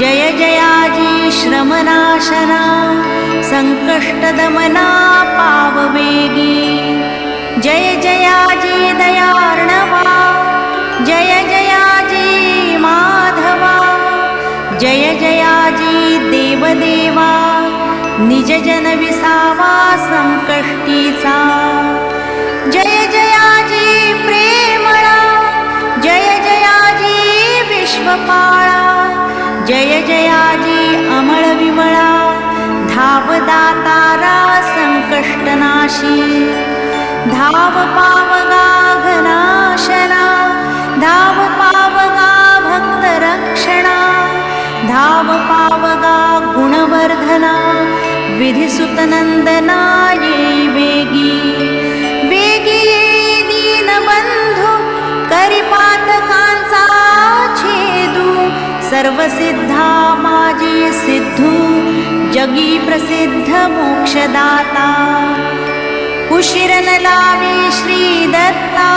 जय जयाजी श्रमनाशना संकष्टदमना पाववेगी। जय जयाजी दयार्णवा जय जयाजी माधवा जय जयाजी देवदेवा निजजन विसावा संकष्टीचा। जय धाव पावगा घनाशना धाव पावगा भक्तरक्षणा धाव पावगा गुणवर्धना विधिसुतनंदना ये वेगी। वेगी येई दीनबंधू करिपातकांचा छेदू सर्वसिद्धा माझी सिद्धू जगी प्रसिद्ध मोक्षदाता। उशिरन लावी श्री दत्ता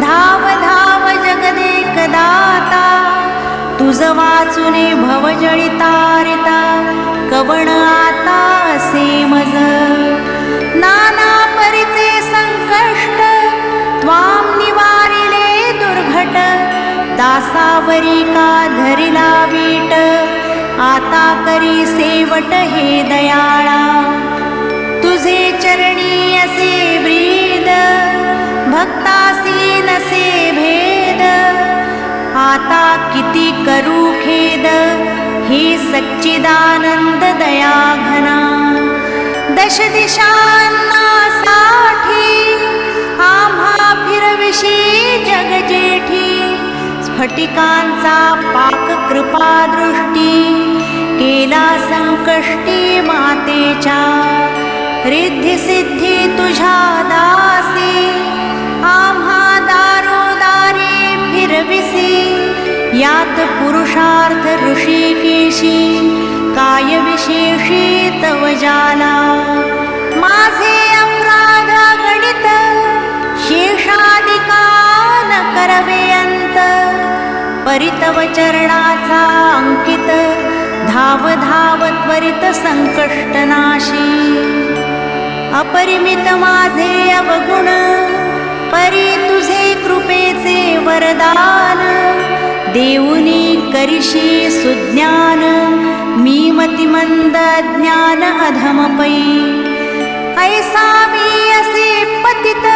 धाव धाव जगदे कदाता तुझ वाचुने भवजळितारिता कवण आता असे मज. नाना परिचे संकष्ट त्वाम निवारिले दुर्घट दासावरी का धरिला वीट आता करी सेवट हे दयाळा. तुझे चरणी असे ब्रीद भक्तासी नसे भेद. आता किती करू खेद हे सच्चिदानंद दया घना दश दिशांना साठी आम्हा फिरविशी जग जेठी स्फटिकांचा पाक कृपा दृष्टी केला संकष्टी मातेच्या. रिद्धी सिद्धी तुझ्या दासी आम्हा दारोदारी फिरविसी यात पुरुषार्थ ऋषिकेशी काय विशेषी तव जाला. माझे अपराध गणित शेषादिका न करवे अंत परितव चरणाचा अंकित धाव धाव त्वरित संकष्टनाशी. अपरिमित माझे अवगुण परी तुझे कृपेचे वरदान. देऊनी करिशी सुज्ञान मी मतिमंद ज्ञान अधमपै ऐसा मी असे पतित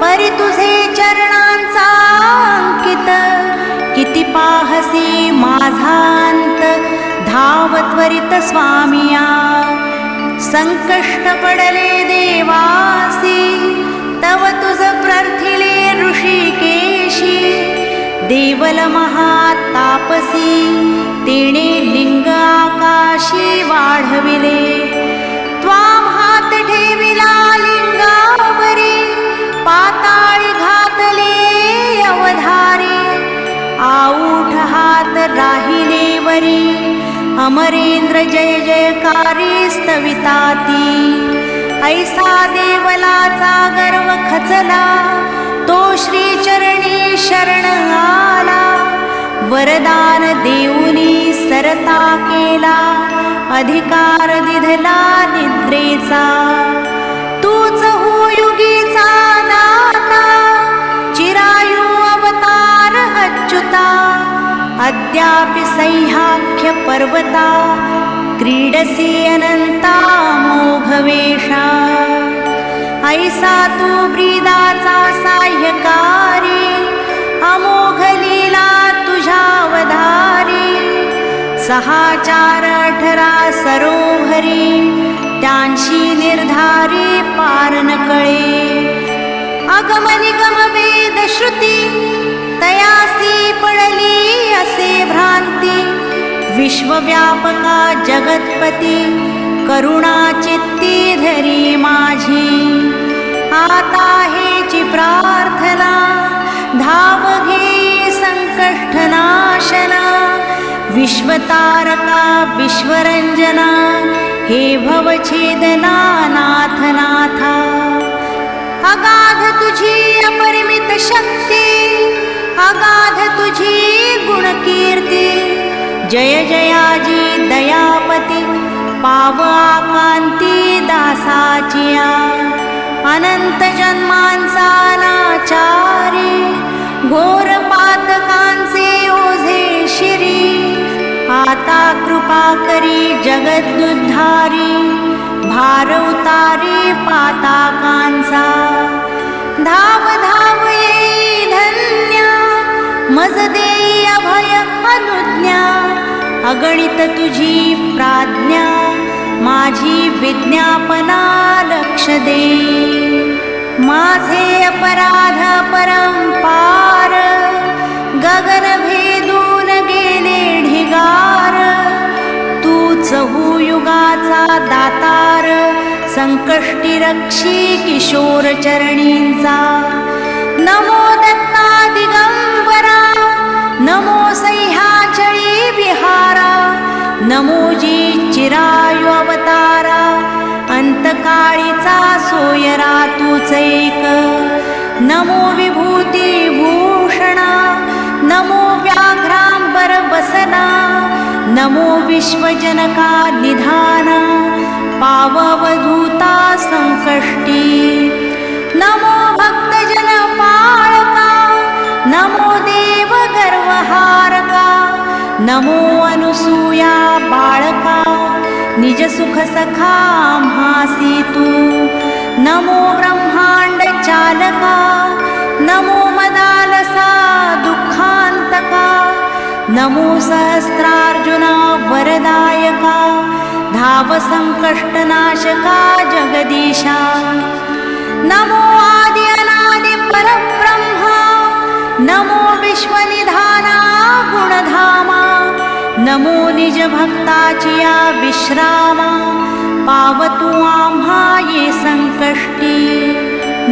परी तुझे चरणांचा अंकित. किती पाहसी माझांत धाव त्वरित स्वामिया. संकष्ट पडले देवासी तव तुझ प्रार्थिले ऋषिकेशी देवल महातापसी तेणे लिंग आकाशी वाढविले. त्वाम हात ठेविला लिंगावरी पाताळी घातले अवधारी आऊठ हात राहिले वरी. अमरेंद्र जय जयकारी स्तविताती. ऐसा देवलाचा गर्व खचला तो श्रीचरणी शरण आला. वरदान देऊनी सरता केला अधिकार दिधला निद्रेचा. तूच हो युगीचा दाता चिरायू अवतार अच्युता. अद्यापि सह्याख्य पर्वता क्रीडसी अनंता मोघवेषा। ऐसा तू ब्रीदाचा साह्यकारी अमोघ लीला तुझ्यावधारी सहा चार अठरा सरोहरी त्यांशी निर्धारी पारन कळे अगम निगम वेद श्रुती तयासी पडली असे भ्रांती विश्वव्यापका जगत्पती करुणा चित्ती धरी माझी। आता हेची प्रार्थना धाव घे संकष्टनाशना विश्वतारका विश्वरंजना हे भवछेदना अगाध तुझी अपरिमित शक्ती अगाध तुझी गुणकीर्ती. जय जयाजी दयापती पाव आकांती दासाचिया. अनंत जन्मांचा नाचारी घोर पातकांचे ओझे शिरी. आता कृपा करी जगदुद्धारी भार उतारी पाताकांचा. धाव धाव मज देई अभय अनुज्ञा अगणित तुझी प्राज्ञा माझी विज्ञापना लक्ष दे. माझे अपराध परंपार गगन भेदून गेले ढिगार. तूच हू युगाचा दातार संकष्टी रक्षी किशोर चरणींचा. नमो दत्ता दिगंबर नमो सह्याचळी विहारा नमोजी चिरायु अवतारा अंतकाळीचा सोयरा तूच एक. नमो विभूती भूषणा नमो व्याघ्रांबर बसना नमो विश्वजनका निधाना पाववधूता संकष्टी. नमो भक्तजन पाळका नमो नमो अनुसूया पाळका निजसुखसखां हासी तु नमो ब्रह्माण्डचालका नमो मदालसा दुःखान्तका नमो सहस्रार्जुना वरदायका। धावसङ्कष्टनाशका जगदीशा। नमो आदि अनादि परब्रह्मा। नमो विश्वनिधाना गुणधामा नमो निज भक्ताचिया विश्रामा पावतु आम्हा ये संकष्टी।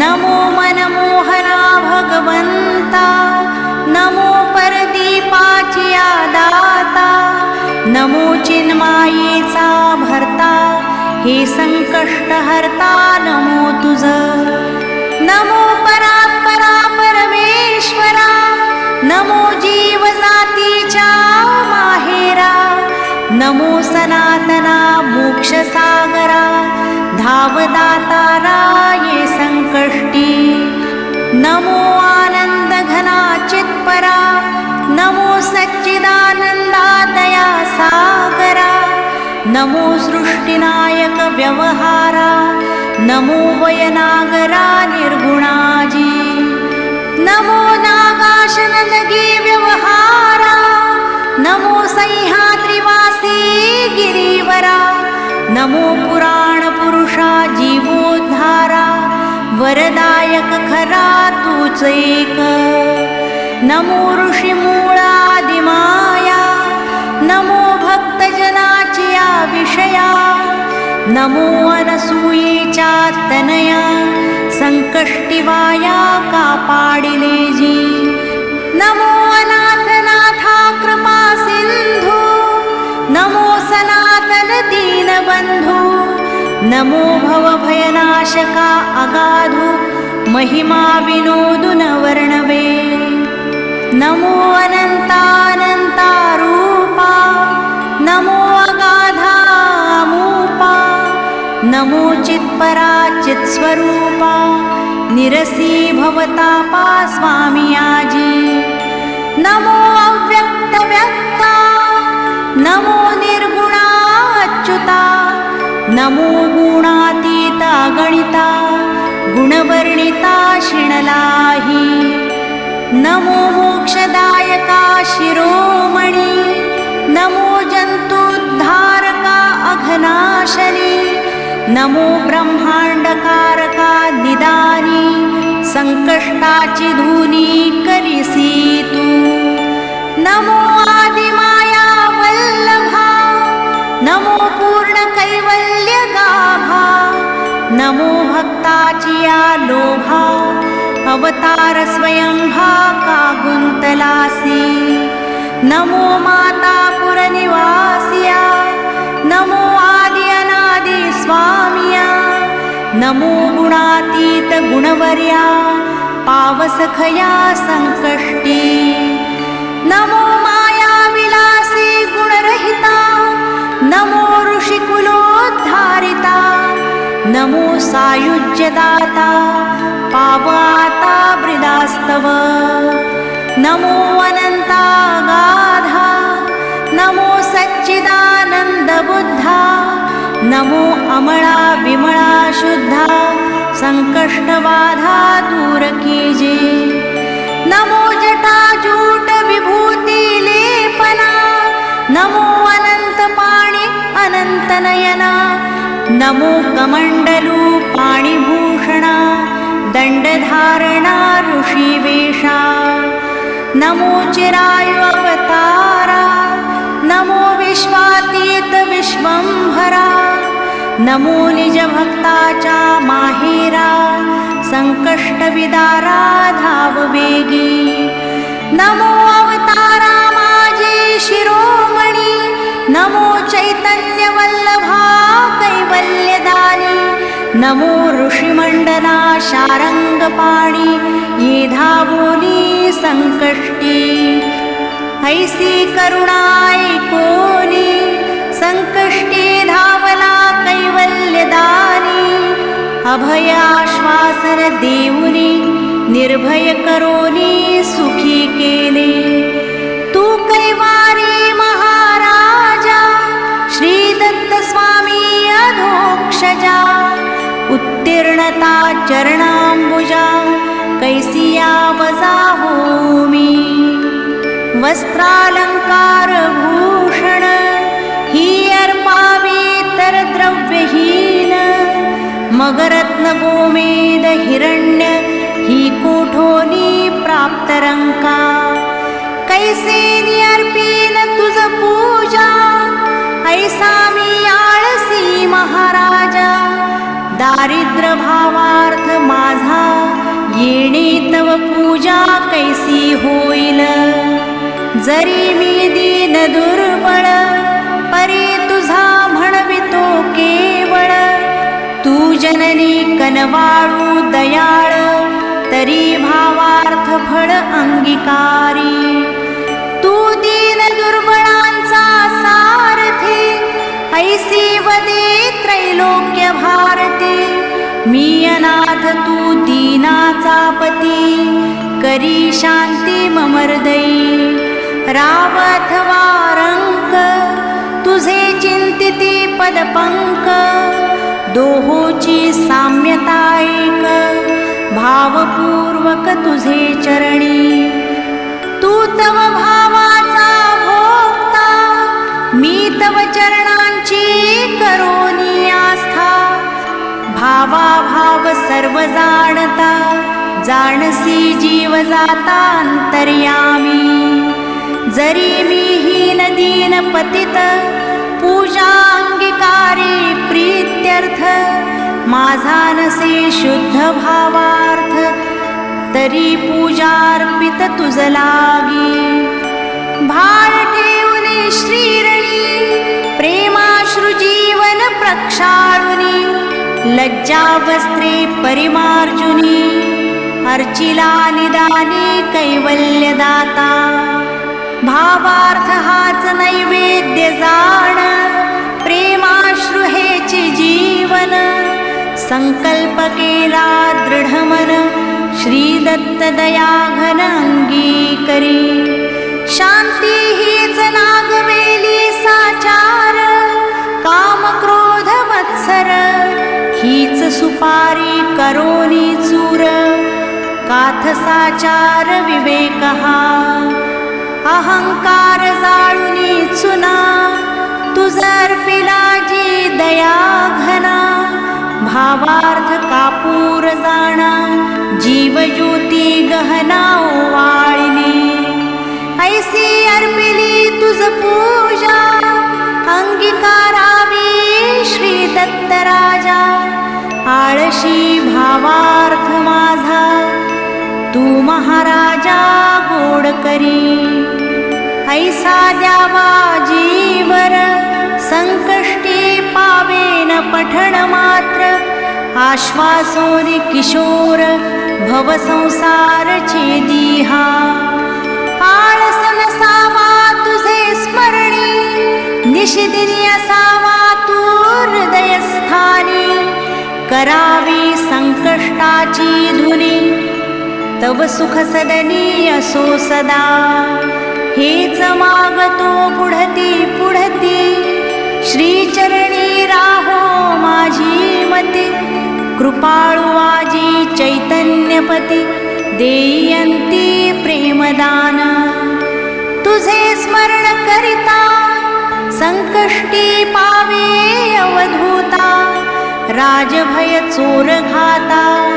नमो मनमोहना भगवंता नमो परदीपाचिया दाता नमो चिन्मायेचा भरता हे संकष्ट हरता नमो तुझ। नमो परात्परा परमेश्वरा नमो जीवसाती च माहेरा नमो सनातना मोक्षसागरा धावताराये सङ्कष्टी नमो आनन्दघना चित्परा नमो सच्चिदानन्दादया सागरा नमो सृष्टिनायकव्यवहारा नमो वयनागरा निर्गुणाजी। नमो ना नागाशनलगी व्यवहारा। नमो सह्याद्रिवासी गिरीवरा। नमो पुराण पुरुषा जीवोद्धारा। वरदायक खरा तूच एक। नमो ऋषी मूळादिमाया नमो भक्तजनाची या विषया नमो अनसूयेच्या तनया। संकष्टिवाया बन्धु नमो भवभयनाशका अगाधु महिमा विनोदु न वर्णवे। नमो अनन्तानन्तारूपा नमो अगाधामूपा नमो चित्परा चित्स्वरूपा निरसी भवतापा स्वामियाजी नमो अव्यक्तव्यक्ता नमो निर्गुणा अच्युता नमो गुणातीता गणिता गुणवर्णिता शृणलाहि। नमो मोक्षदायका शिरोमणि नमो जन्तुद्धारका अघनाशनी नमो ब्रह्माण्डकारका निदारी संकष्टाचि धूनि नमो आदिमा नमो पूर्णकैवल्यगाभा नमो भक्ताचिया लोभा अवतारस्वयं वा गुन्तलासी नमो माता पुरनिवासिया नमो आदि अनादिस्वामिया नमो गुणातीतगुणवर्या पावसखया सङ्कष्टी नमो सायुज्यदाता पावाता वृदास्तव नमो अनन्तागाधा नमो सच्चिदानन्दबुद्धा नमो अमला विमला शुद्धा सङ्कष्टबाधा दूरकीजे नमो जटाजूटविभूतिलेपना नमो अनन्तपाणि अनन्तनयना। नमो कमंडलू पाणीभूषणा दंडधारणा ऋषिवेषा नमो चिरायुअवतारा नमो विश्वातीत विश्वंभरा। नमो निजभक्ताचा माहेरा संकष्टविदारा धाववेगी नमो अवतारा माझे शिरोमणी नमो चैतन्यवल्लभा कैवल्यदानी नमो ऋषिमंडना शारङ्गपाणि ये धावोनी संकष्टी। ऐसी करुणाय कोणी संकष्टी धावला कैवल्यदानी अभयाश्वासन देऊनी निर्भय करोनी सुखी केले तू कैवारी महारा स्वामी अधोक्षजा उत्तीर्णता चरणाम्बुजा कैसिया वजा होमी वस्त्रालंकार भूषण ही अर्पावी तर द्रव्यहीन मगरत्न गोमेद हिरण्य ही कोठोनी प्राप्त रंका कैसे अर्पीन तुझ पूजा ऐसा मी आळसी महाराजा दारिद्र भावार्थ माझा येणे तव पूजा कैसी होईल. जरी मी दीन दुर्बळ परी तुझा म्हणवितो केवळ. तू जननी कनवाळू दयाळ तरी भावार्थ फळ अंगीकारी. तू ऐसी वदे त्रैलोक्य भारती मी अनाथ तू दीनाचा पती करी शांती मम राव अथवा रंक तुझे चिंतिती पदपंक दोहोची साम्यता एक भावपूर्वक तुझे चरणी. तू तव भावा मी तव चरणांची करोनी आस्था. भावा भाव सर्व जाणता जाणसी जीव जाता अंतर्यामी. जरी मी हीन दीन पतित पूजा अंगीकारी प्रीत्यर्थ माझा नसे शुद्ध भावार्थ तरी पूजार्पित तुझ लागी. भारते ठेवणे श्रीरणी प्रेमाश्रुजीवन प्रक्षाळुनी लज्जावस्त्रे परिमार्जुनी अर्चिला निदानी कैवल्यदाता भावार्थ हाच नैवेद्य जाण प्रेमाश्रु हेचे जीवन संकल्प केला दृढ मन श्री शांती हीच नागवेली साचार काम क्रोध मत्सर हीच सुपारी करोनी चूर काथ साचार विवेक अहंकार जाळुनी चुना तुझर पिलाजी दया घना भावार्थ कापूर जाणा जीवज्योती गहना ओवाळिली. ऐसी अर्पिली तुझ पूजा। अंगीकारावी श्री दत्तराजा आळशी भावार्थ माझा। तू महाराजा गोड करी। ऐसा द्यावा जीवर। संकष्टी पावेन पठण मात्र। आश्वासोनी किशोर भव संसार छेदिहा आळसन सावा तुझे स्मरणी निशिदिनी असावा तू हृदयस्थानी करावी संकष्टाची धुनी तव सुख सदनी असो सदा. हेच मागतो पुढती पुढती श्रीचरणी राहो माझी मती कृपाळू आजी चैतन्यपती. देयंती प्रेमदान. तुझे स्मरण करिता संकष्टी पावे अवधूता. राजभय चोर घाता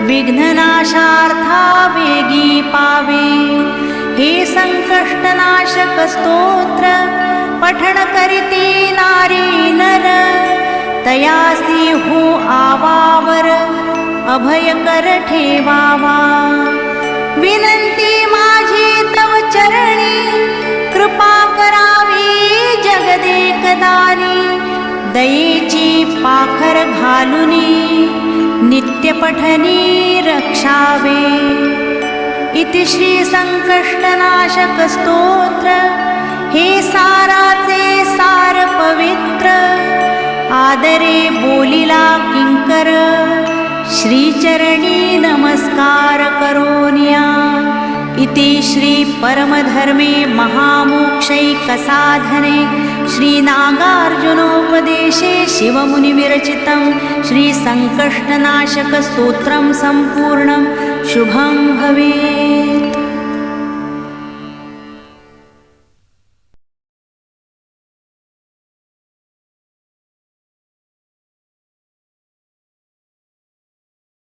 विघ्ननाशार्था वेगी पावे. हे संकष्टनाशक स्तोत्र पठन करीती नारी नर. तयासी हो आवावर. अभयकर ठेवावा. विनंती माझी तव चरणी कृपा करावी जगदेकदानी. दयेची पाखर घालुनी नित्य पठनी रक्षावे. इति श्री संकष्टनाशक स्तोत्र हे साराचे सार पवित्र. आदरे बोलिला किं श्रीचरणी नमस्कार करोनिया। इति श्री परमधर्मे महामोक्षैकसाधने श्रीनागार्जुनोपदेशे शिवमुनिविरचितं श्रीसङ्कष्टनाशकस्तोत्रं सम्पूर्णं। शुभं भवेत्